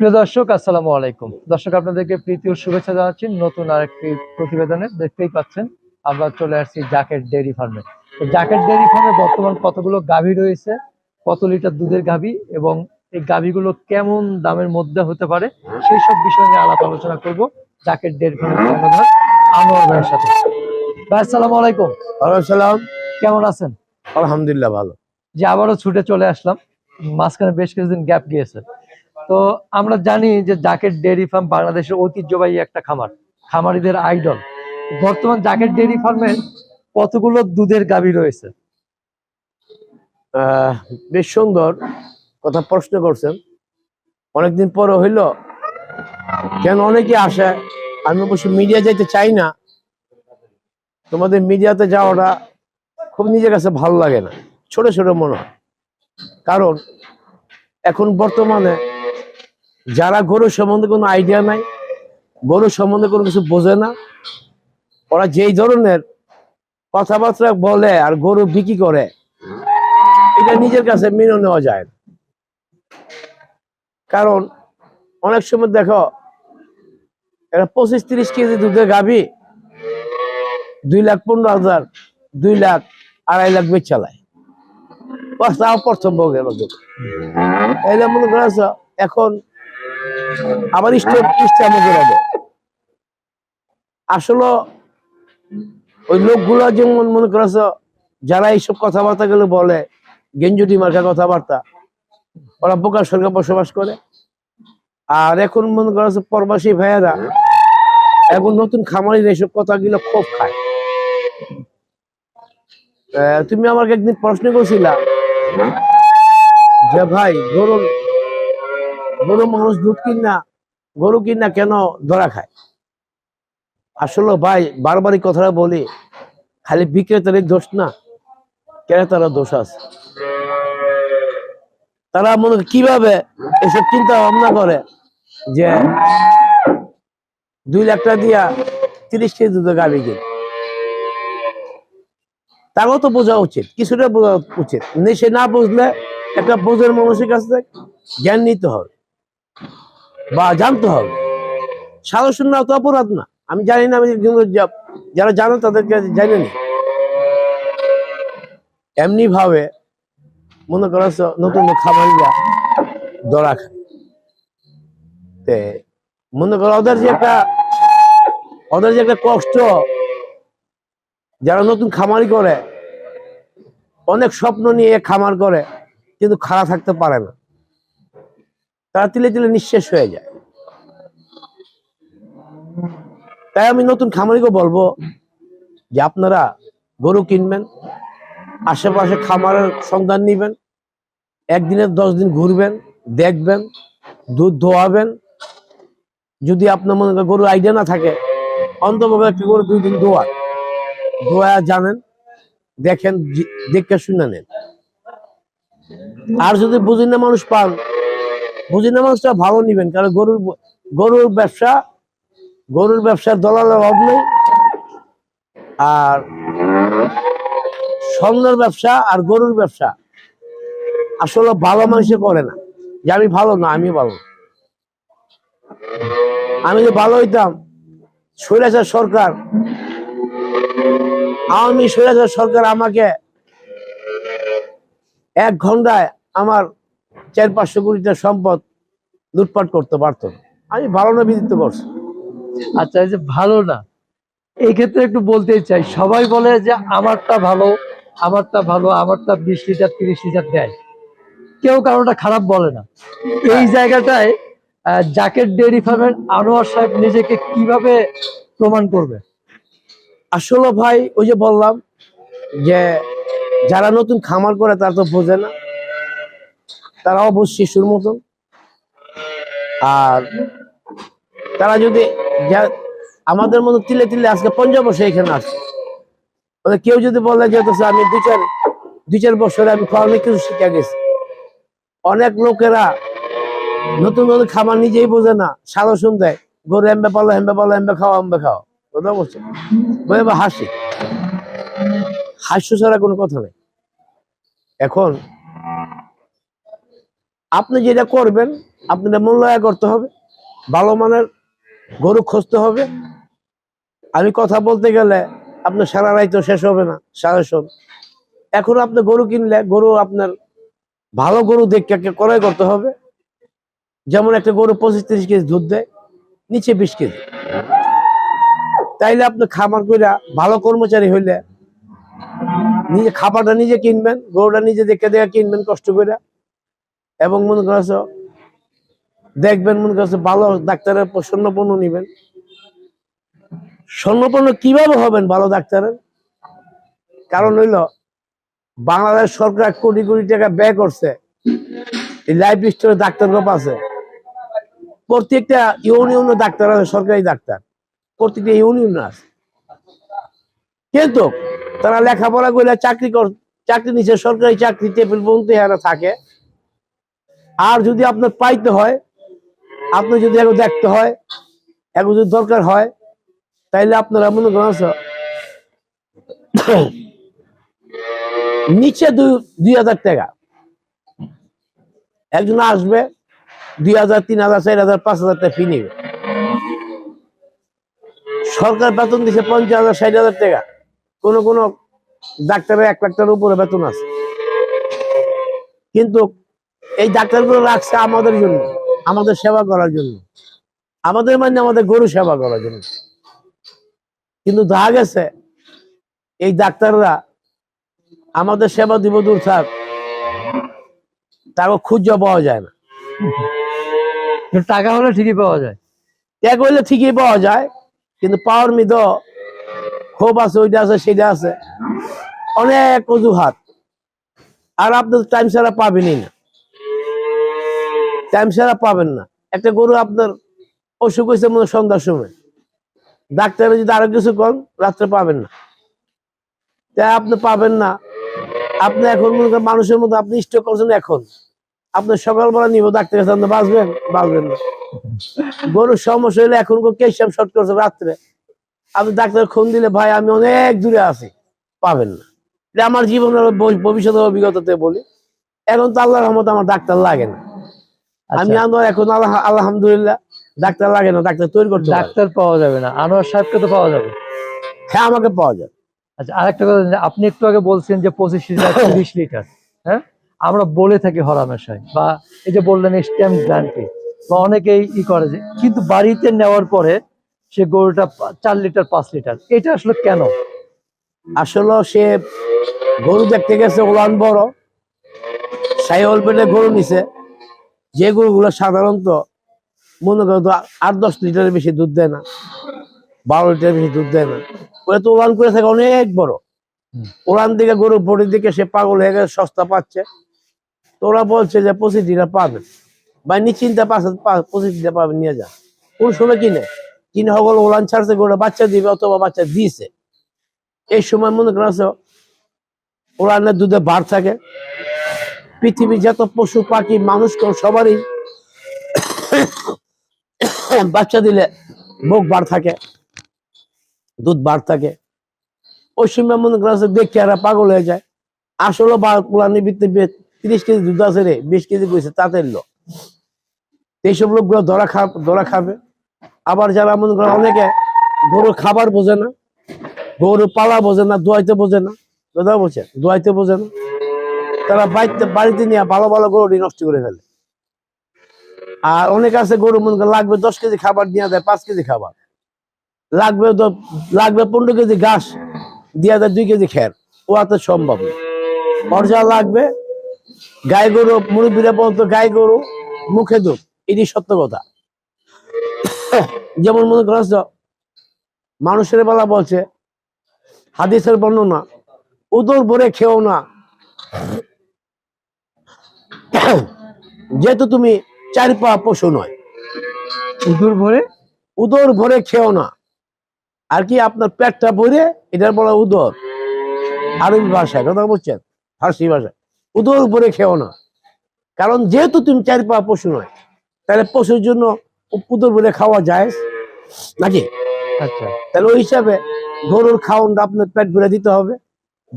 প্রিয় দর্শক আসসালামু আলাইকুম। দর্শক আপনাদেরকে প্রীতি ও শুভেচ্ছা জানাচ্ছি নতুন আরেকটি প্রতিবেদনে। দেখতেই পাচ্ছেন আমরা চলে আসছি জাকেট ডেয়ারি ফার্মে। জাকেট ডেয়ারি ফার্মে বর্তমান কতগুলো গাভী রয়েছে কত লিটার দুধের গাভী এবং এই গাভীগুলো কেমন দামের মধ্যে হতে পারে সেই সব বিষয় নিয়ে আলাপ আলোচনা করব জাকেট ডেয়ারি ফার্মের কর্ণধার আনোয়ার ভাইয়ের সাথে। ভাই আসসালামু আলাইকুম। সালাম কেমন আছেন? আলহামদুলিল্লাহ ভালো। যে আবারও ছুটে চলে আসলাম। মাঝখানে বেশ কিছুদিন গ্যাপ গিয়েছে। তো আমরা জানি যে জাকেট ডেয়ারি ফার্ম বাংলাদেশের ঐতিহ্যবাহী একটা খামার, খামারিদের আইডল। বর্তমান জাকেট ডেয়ারি ফার্মের কতগুলো দুধের গাভী রয়েছে? বেশ সুন্দর কথা প্রশ্ন করছেন। অনেকদিন পরে হইল। কেন অনেকে আসে, আমি অবশ্য মিডিয়া যাইতে চাই না। তোমাদের মিডিয়াতে যাওয়াটা খুব নিজের কাছে ভালো লাগে না, ছোট ছোট মনে হয়। কারণ এখন বর্তমানে যারা গরু সম্বন্ধে কোনো আইডিয়া নাই গরু সম্বন্ধে কোনো কিছু বোঝে না ওরা যেই ধরনের কথাবার্তা বলে আর গরু বিক্রি করে এটা নিজের কাছে মেনে নেওয়া যায় না। কারণ অনেক সময় দেখো এটা পঁচিশ তিরিশ কেজি দুধের গাভী দুই লাখ পনেরো হাজার দুই লাখ আড়াই লাখ বেচ চালায় তাও প্রথম ভোগের মনে করেছ এখন ইস্টামে করে আসলে ওই লোকগুলো যেমন মনে করেছ, যারা এইসব কথাবার্তা গুলো বলে গেঞ্জুটি মার্কা কথাবার্তা, ওরা বোকার সরকার বসবাস করে। আর এখন মনে করেছে প্রবাসী ভাইয়েরা, এখন নতুন খামারির এইসব কথাগুলো খুব খায়। তুমি আমাকে একদিন প্রশ্ন করছিলা যে ভাই গরু গরু মানুষ দুধ কিনা গরু কিনা কেন ধরা খায়? আসলে ভাই বারবারই কথাটা বলি, খালি বিক্রেতারই দোষ না ক্রেতারা দোষ আছে। তারা মনে কীভাবে এসব চিন্তা ভাবনা করে যে দুই লাখ টাকা দিয়া তিরিশ কেজি দুধ গাড়ি কিনে। তাকেও তো বোঝা উচিত, কিছুটা বোঝা উচিত। সে না বুঝলে একটা বোঝের মানুষের কাছে জ্ঞান নিতে হবে। বা জানতে হবে। সাদা শূন্য তো অপরাধ না। আমি জানি না, আমি যারা জানে তাদেরকে জানি না। এমনি ভাবে মনে করছ নতুন খামারিরা দড়া খায়। মনে করো ওদের যে একটা ওদের যে একটা কষ্ট যারা নতুন খামারি করে, অনেক স্বপ্ন নিয়ে খামার করে, কিন্তু খাড়া থাকতে পারে না। তারা তিলে তিলে নিঃশেষ হয়ে যায়। তাই আমি নতুন খামারিকে বলব যে আপনারা গরু কিনবেন, আশেপাশে খামারের সন্ধান নিবেন একদিনের দশ দিন ঘুরবেন, দেখবেন, দুধ ধোয়াবেন। যদি আপনার মনে গরুর আইডিয়া না থাকে অন্তভাবে একটা গরু দুই দিন ধোয়ান ধোয়া জানেন, দেখেন, দেখে শুনে নেন। আর যদি বুঝিনা মানুষ পান বুঝিনা মানুষটা ভালো নিবেন, কারণ গরুর গরুর ব্যবসা, গরুর ব্যবসার দলালের অভাব নেই। আর স্বর্ণের ব্যবসা আর গরুর ব্যবসা আসলে ভালো মানুষে করে না। যে আমি ভালো না আমি ভালো আমি যে ভালো হইতাম, স্বৈরাচার সরকার, আওয়ামী স্বৈরাচার সরকার আমাকে এক ঘন্টায় আমার চার পাঁচশো কোটি টাকার সম্পদ লুটপাট করতে পারতো। আমি ভালো না বিদিত করছি। আচ্ছা এই যে ভালো না এই ক্ষেত্রে একটু বলতেই চাই সবাই বলে যে আমারটা ভালো আমারটা ভালো আমারটা বিশ লিটার তিরিশ লিটার দেয়। কেউ কারোটা খারাপ বলে না। এই জায়গাটায় জাকেট ডেয়ারি ফার্মের আনোয়ার সাহেব নিজেকে কীভাবে প্রমাণ করবে? আসলে ভাই ওই যে বললাম যে যারা নতুন খামার করে তারা তো বোঝে না। তারা অবশ্য শিশুর মতন আর তারা যদি আমাদের মতো তিলে তিলে আজকে পঞ্জাব বসে এখানে আসছে কেউ যদি বলে যে আমি দু চার, দুই চার বছরে আমি অনেক কিছু শিখে গেছি। অনেক লোকেরা নতুন নতুন খাবার নিজেই বোঝে না সাদা দেয়, গরু এমবে পালো হেমবে পালো এমবে খাও এমবে খাও। কথা বলছে। বলে হাসি। হাস্য ছাড়া কোনো কথা নেই। এখন আপনি যেটা করবেন, আপনাদের মূল্যায়ন করতে হবে, ভালো মানের গরু খুঁজতে হবে। আমি কথা বলতে গেলে আপনার সারা রায় তো শেষ হবে না সাজেশন এখন আপনি গরু কিনলে, গরু আপনার ভালো গরু দেখে ক্রয় করতে হবে। যেমন একটা গরু পঁচিশ তিরিশ কেজি দুধ দেয়, নিচে বিশ কেজি। তাইলে আপনি খামার কইরা ভালো কর্মচারী হইলে, নিজে খাবারটা নিজে কিনবেন, গরুটা নিজে দেখে দেখে কিনবেন কষ্ট করে এবং মনে করছ দেখবেন, মনে করছে ভালো ডাক্তারের স্বর্ণপন্ন নিবেন। স্বর্ণপন্ন কীভাবে হবেন ভালো ডাক্তারের? কারণ হইল, বাংলাদেশ সরকার কোটি কোটি টাকা ব্যয় করছে। এই লাইফ স্টোরে ডাক্তার গ্রুপ আছে। প্রত্যেকটা ইউনিয়নে ডাক্তার আছে, সরকারি ডাক্তার। প্রত্যেকটা ইউনিয়ন আছে। কিন্তু তারা লেখাপড়া করে চাকরি কর চাকরি নিচ্ছে সরকারি চাকরি টেবিল বলতে থাকে। আর যদি আপনার পাইতে হয়, আপনি যদি এখন দেখতে হয় এখন যদি দরকার হয়, তাইলে আপনারা মনে করেন নিচে দুই হাজার টাকা। একজন আসবে, দুই হাজার, তিন হাজার, চার হাজার, পাঁচ হাজার টাকা ফি নিবে। সরকার বেতন দিচ্ছে পঞ্চাশ হাজার, ষাট হাজার টাকা। কোন কোন ডাক্তারের এক লাখ টাকার উপরে বেতন আছে। কিন্তু এই ডাক্তারগুলো রাখছে আমাদের জন্য আমাদের সেবা করার জন্য। আমাদের মানে আমাদের গরু সেবা করার জন্য। কিন্তু দেখা গেছে এই ডাক্তাররা আমাদের সেবা দিব দূর থাক তাকে খুঁজে পাওয়া যায় না। টাকা হলে ঠিকই পাওয়া যায়। ত্যাগ হইলে ঠিকই পাওয়া যায় কিন্তু পাওয়ার মিদ ক্ষোভ আছে ওইটা আছে সেটা আছে। অনেক অজুহাত। আর আপনি টাইম ছাড়া পাবেনই না। টাইম ছাড়া পাবেন না। একটা গরু আপনার অসুখ হয়েছে মনে সন্ধ্যার সময়। ডাক্তারে যদি আরও কিছু কন, রাত্রে পাবেন না। তাই আপনি পাবেন না। আপনি এখন মনে মানুষের মতো আপনি স্টক করছেন এখন। আপনি সকালবেলা নিব, ডাক্তার কাছে আপনি বাঁচবেন? বাঁচবেন না। গরুর সমস্যা হলে এখন কেশাম শর্ট করছে রাত্রে। আপনি ডাক্তার খুন দিলে ভাই, আমি অনেক দূরে আছি। পাবেন না। আমার জীবনের ভবিষ্যতের অভিজ্ঞতাতে বলি। এখন তো আল্লাহর রহমত আমার ডাক্তার লাগে না। আমি আচ্ছা, আনো এখন আলহামদুলিল্লাহ। ডাক্তার লাগে না ডাক্তার তৈরি করতে ডাক্তার পাওয়া যাবে না। আনোয়ার সাহেবকে তো পাওয়া যাবে। হ্যাঁ আমাকে পাওয়া যাবে। আচ্ছা আরেকটা কথা আপনি একটু আগে বলছেন যে পঁচিশ লিটার তিরিশ লিটার হ্যাঁ? আমরা বলে থাকি হরামেশায় বা এই যে বললেন স্ট্যাম্প গ্যারান্টি বা অনেকেই ই করে যে কিন্তু বাড়িতে নেওয়ার পরে সে গরুটা চার লিটার পাঁচ লিটার এটা আসলে কেন? আসলে সে গরু দেখতে গেছে ওলান বড়। সাই পেটে গরু নিছে। যে গরুগুলো সাধারণত, মনে করো তো আট দশ লিটারের বেশি দুধ দেয় না, বারো লিটারের বেশি দুধ দেয় না, ওরা তো ওলান করে থাকে অনেক বড়। ওলান দিকে গরু বডির দিকে সে পাগল হয়ে গেছে, সস্তা পাচ্ছে। তো ওরা বলছে যে পঁচিশ লিটার পাবেন বা নিশ্চিন্তা পাচ্ছে পা- পঁচিশ লিটার পাবেন নিয়ে যা। কোন সময় কিনে? কিনে হগল ওলান ছাড়ছে গরু বাচ্চা দিবে অথবা বাচ্চা দিয়েছে। এই সময় মনে করা ওলানের দুধে বার থাকে। পৃথিবীর যত পশু, পাখি, মানুষ সবারই বাচ্চা দিলে মুখ বার থাকে, দুধ বার থাকে। ওই সময় দেখে এরা পাগল হয়ে যায়। আসলে তিরিশ কেজি দুধ আছে রে, বিশ কেজি কইছে, তাতে এইসব লোকগুলো ধরা খা, ধরা খাবে। আবার যারা মনে করে অনেকে গরুর খাবার বোঝে না গরু পালা বোঝে না, দোয়াইতে বোঝে না। কথা বলছে, দোয়াইতে বোঝে না। তারা বাড়িতে বাড়িতে নিয়ে ভালো ভালো গরুটি নষ্ট করে ফেলে। আর অনেক আছে গরু, মনে লাগবে দশ কেজি খাবার দিয়ে দেয়, পাঁচ কেজি খাবার। লাগবে দ- লাগবে পনেরো কেজি ঘাস, দিয়ে দেয় দুই কেজি খের। ও এত সম্ভব না। ওর লাগবে, গাই গরু, মুরব্বীরা বলতো গাই গরু, মুখে দুধ, এটি সত্য কথা। যেমন মনে করছ মানুষের বেলা বলছে, হাদিসের বর্ণনা, উদর ভরে খেও না। যেহেতু তুমি চার পা পশু নয়। উদর ভরে? উদর ভরে খেও না। আর কি আপনার পেটটা ভরে এটার বলা উদর। আরবি ভাষায় কথা বলছেন? ফার্সি ভাষায়। উদর ভরে খেও না। কারণ যেহেতু তুমি চার পা পশু নয় তাহলে পশুর জন্য উদর ভরে খাওয়া যায়। নাকি? আচ্ছা। তাহলে ওই হিসাবে গরুর খাওয়ানটা আপনার পেট ভরে দিতে হবে।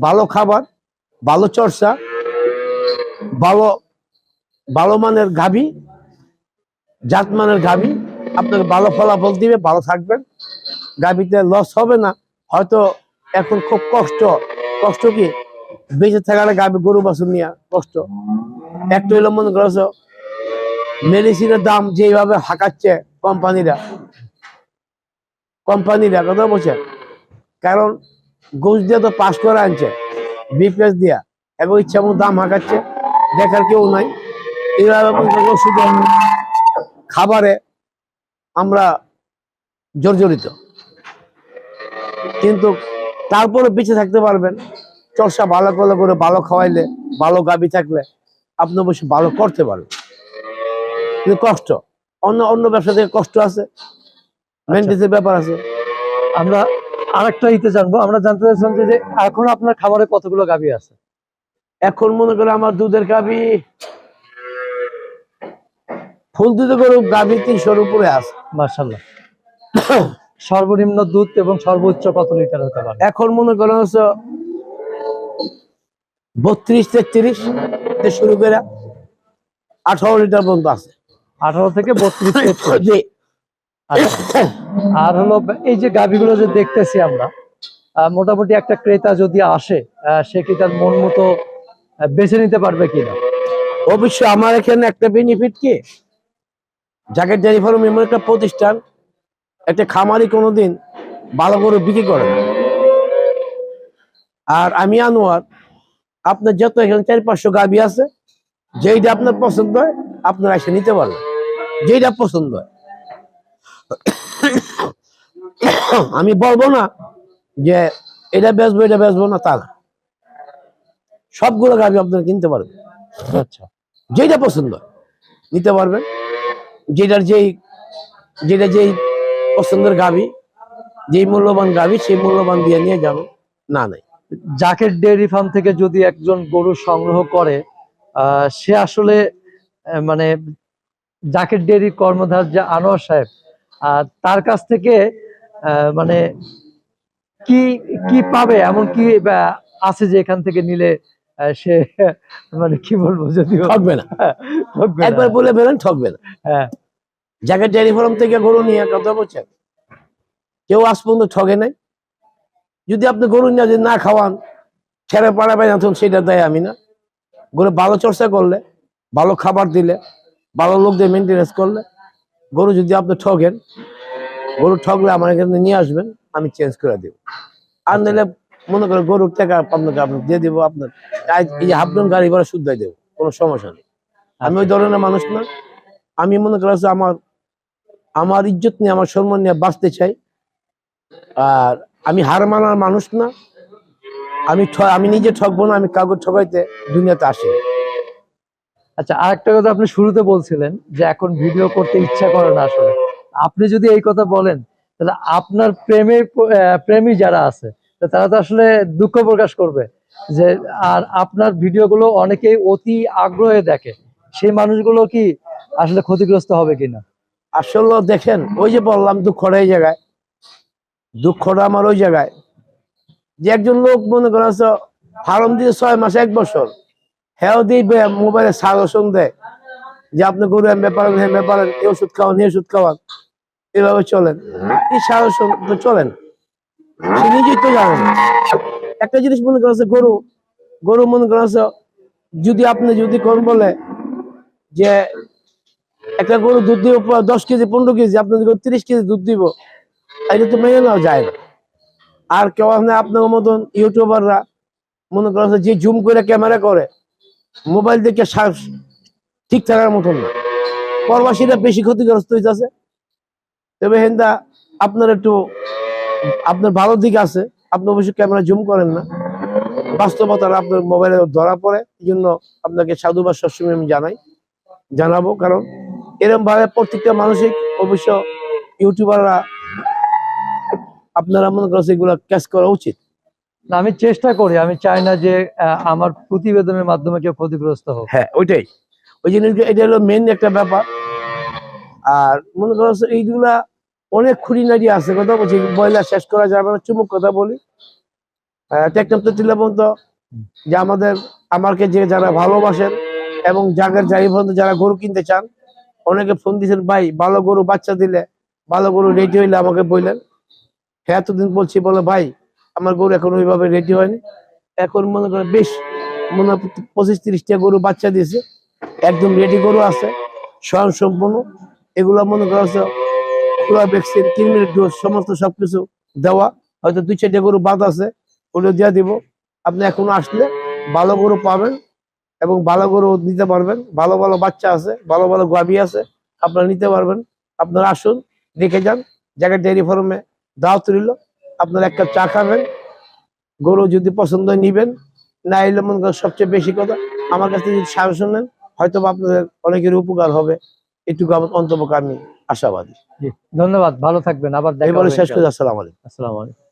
ভালো খাবার ভালো চর্চা ভালো ভালো মানের গাভী, জাত মানের গাভী আপনার ভালো ফলাফল দিবে, ভালো থাকবেন। গাভীতে লস হবে না। হয়তো এখন খুব কষ্ট। কষ্ট কি? বেঁচে থাকার গাভী, গরু বাছুর নিয়ে কষ্ট। একটা হইল মনে করছ মেডিসিনের দাম যেভাবে হাঁকাচ্ছে কোম্পানিরা। কোম্পানিরা, কথা বলছে? কারণ ঘুষ দিয়ে তো পাস করে আনছে বিপিএস দিয়া। এবং ইচ্ছা মতো দাম হাঁকাচ্ছে। দেখার কেউ নাই। এইভাবে খাবারে আমরা জর্জরিত। কিন্তু তারপরে বেঁচে থাকতে পারবেন। চর্চা ভালো করলে করে ভালো খাওয়াইলে ভালো গাবি থাকলে আপনি অবশ্যই ভালো করতে পারবেন। কিন্তু কষ্ট অন্য অন্য ব্যবসা থেকে কষ্ট আছে মেনটেন্সের ব্যাপার আছে। আমরা আরেকটা ইতে জানব আমরা জানতে চাইছিলাম যে যে এখন আপনার খাবারে কতগুলো গাবি আছে? এখন মনে করে আমার দুধের গাবি ফুল দুধে গরু গাবি তিনশোর উপরে আছে। মার্শাল্লাহ সর্বনিম্ন দুধ এবং সর্বোচ্চ কত লিটার হতে পারে? এখন মনে করেন হচ্ছে বত্রিশ তেত্রিশ শুরু করে আঠারো লিটার পর্যন্ত আছে। আঠারো থেকে বত্রিশ তেত্রিশ। আচ্ছা। আর হলো এই যে গাভীগুলো যে দেখতেছি আমরা মোটামুটি একটা ক্রেতা যদি আসে সে কি তার মন মতো বেছে নিতে পারবে কিনা? অবশ্যই আমার এখানে একটা বেনিফিট কি? জ্যাকেট ডেয়ারি ফার্ম এমন একটা প্রতিষ্ঠান একটা খামারি কোনোদিন ভালো করে বিক্রি করে আর আমি আনোয়ার আপনার যত এখানে চার পাঁচশো গাবি আছে যেইটা আপনার পছন্দ হয় আপনার এসে নিতে পারেন যেইটা পছন্দ হয়। আমি বলব না যে এটা বেচবো এটা বেচবো না তা না। সবগুলো গাবি আপনারা কিনতে পারবেন। আচ্ছা। যেটা পছন্দ হয়, নিতে পারবেন। যেটার যেই যেটা যেই পছন্দের গাবি যেই মূল্যবান গাবি সেই মূল্যবান দিয়ে নিয়ে যাব। না, নাই। জাকেট ডেয়ারি ফার্ম থেকে যদি একজন গরু সংগ্রহ করে সে আসলে মানে জাকেট ডেয়ারি কর্মধার যে আনোয়ার সাহেব তার কাছ থেকে মানে কি কি পাবে? এমন কি আছে যে এখান থেকে নিলে সে মানে কি বলব যদিও ঠকবে না। একবার বলে বেরেন ঠকবে না। হ্যাঁ। যাকে ডেয়ারি ফার্ম থেকে গরু নিয়ে কথা বলছেন কেউ আজ পর্যন্ত ঠগে নাই। যদি আপনি গরু নিয়ে যদি না খাওয়ান ছেড়ে পাড়াবেন এখন সেটা দেয় আমি না। গরু ভালো চর্চা করলে ভালো খাবার দিলে ভালো লোক দিয়ে মেনটেনেন্স করলে গরু যদি আপনি ঠকেন গরু ঠকলে আমার এখানে নিয়ে আসবেন আমি চেঞ্জ করে দেব। আর নিলে মনে করে গরুর টাকা আপনাকে আপনি দিয়ে দিব, আপনার এই গাড়ি ভাড়া শুদ্ধাই দেবো, কোনো সমস্যা নেই। আমি ওই ধরনের মানুষ না। আমি মনে করছি আমার আমার ইজ্জত নিয়ে, আমার সম্মান নিয়ে বাঁচতে চাই। আর আমি হার মানার মানুষ না। আমি আমি নিজে ঠকবো না, আমি কাগজ ঠকাইতে দুনিয়াতে আসি। আচ্ছা আরেকটা কথা আপনি শুরুতে বলছিলেন যে এখন ভিডিও করতে ইচ্ছা করে না আসলে। আপনি যদি এই কথা বলেন, তাহলে আপনার প্রেমে প্রেমী যারা আছে তারা তো আসলে দুঃখ প্রকাশ করবে যে, আর আপনার ভিডিওগুলো অনেকেই অতি আগ্রহে দেখে। সেই মানুষগুলো কি আসলে ক্ষতিগ্রস্ত হবে কিনা? আসলে দেখেন, ওই যে বললাম দুঃখটা এই জায়গায়। দুঃখটা আমার ওই জায়গায়। যে একজন লোক মনে করেন ফার্ম দিয়ে ছয় মাস, এক বছর হ্যাঁ দিয়ে মোবাইলে সাজেশন দেয় যে আপনি গরু এম ব্যাপারেন হ্যাঁ ব্যাপারেন এই ওষুধ খাওয়ান, এই ওষুধ খাওয়ান। এভাবে চলেন। এই সাজেশন চলেন। সে নিজেই তো জানে একটা জিনিস মনে করেছে গরু। গরু মনে করেছে যদি আপনি যদি কোন বলে যে একটা গরু দুধ দিব দশ কেজি, পনেরো কেজি, আপনি তিরিশ কেজি দুধ দিব এটা তো মেনে নেওয়া যায় আর কেউ আপনি আপনার মতন ইউটিউবাররা মনে করেন যে জুম করে ক্যামেরা করে, মোবাইল দেখে ঠিক থাকার মতন না। প্রবাসীরা বেশি ক্ষতিগ্রস্ত হইতেছে। তবে হেন্দা, আপনার একটু আপনার ভালো দিক আছে আপনি অবশ্যই ক্যামেরা জুম করেন না। বাস্তবতা আপনার মোবাইলে ধরা পড়ে এই জন্য আপনাকে সাধুবাদ সবসময় আমি জানাই জানাব। কারণ এরকম ভাবে প্রত্যেকটা মানুষই অবশ্য ইউটিউবাররা আপনারা মনে করছে এগুলো ক্যাচ করা উচিত। না, আমি চেষ্টা করি আমি চাই না যে আমার প্রতিবেদনের মাধ্যমে কেউ ক্ষতিগ্রস্ত হোক। হ্যাঁ ওইটাই। ওই জিনিস এটা হলো মেন একটা ব্যাপার। আর মনে করো যে এইগুলা অনেক খুঁটিনাটি আছে, কথা বলছি, বয়লা শেষ করা যাবে না চুমুক কথা বলি। টেকনাম তো ছিল যে আমাদের আমাকে যে যারা ভালোবাসেন এবং জাগের যাই পর্যন্ত যারা গরু কিনতে চান, অনেকে ফোন দিয়েছেন, ভাই, ভালো গরু বাচ্চা দিলে, ভালো গরু রেডি হইলে আমাকে বললেন। হ্যাঁ এতদিন বলছি, বলে, ভাই, আমার গরু এখন ওইভাবে রেডি হয়নি। এখন মনে করে বেশ, মনে পঁচিশ তিরিশটা গরু বাচ্চা দিয়েছে, একদম রেডি গরু আছে স্বয়ং সম্পূর্ণ এগুলো মনে করা ভ্যাকসিন ডোজ সমস্ত সবকিছু দেওয়া। হয়তো দুই চারটে গরু বাদ আছে, ওগুলো দিয়ে দিব। আপনি এখন আসলে ভালো গরু পাবেন এবং ভালো গরু নিতে পারবেন। ভালো ভালো বাচ্চা আছে, ভালো ভালো গাভী আছে, আপনারা নিতে পারবেন। আপনারা আসুন, দেখে যান। জায়গায় ডেয়ারি ফার্মে দাওয়াত রইল, আপনারা এক কাপ চা খাবেন। গরু যদি পছন্দ নিবেন। না এলে মনে করেন সবচেয়ে বেশি কথা, আমার কাছ থেকে যদি সাজেশন নেন হয়তো আপনাদের অনেকের উপকার হবে। এটুকু আমার অন্তপক্ষে আমি আশাবাদী। ধন্যবাদ ভালো থাকবেন আবার দেখা এবারে শেষ করে। আসসালাম আলাইকুম। আসসালাম আলাইকুম।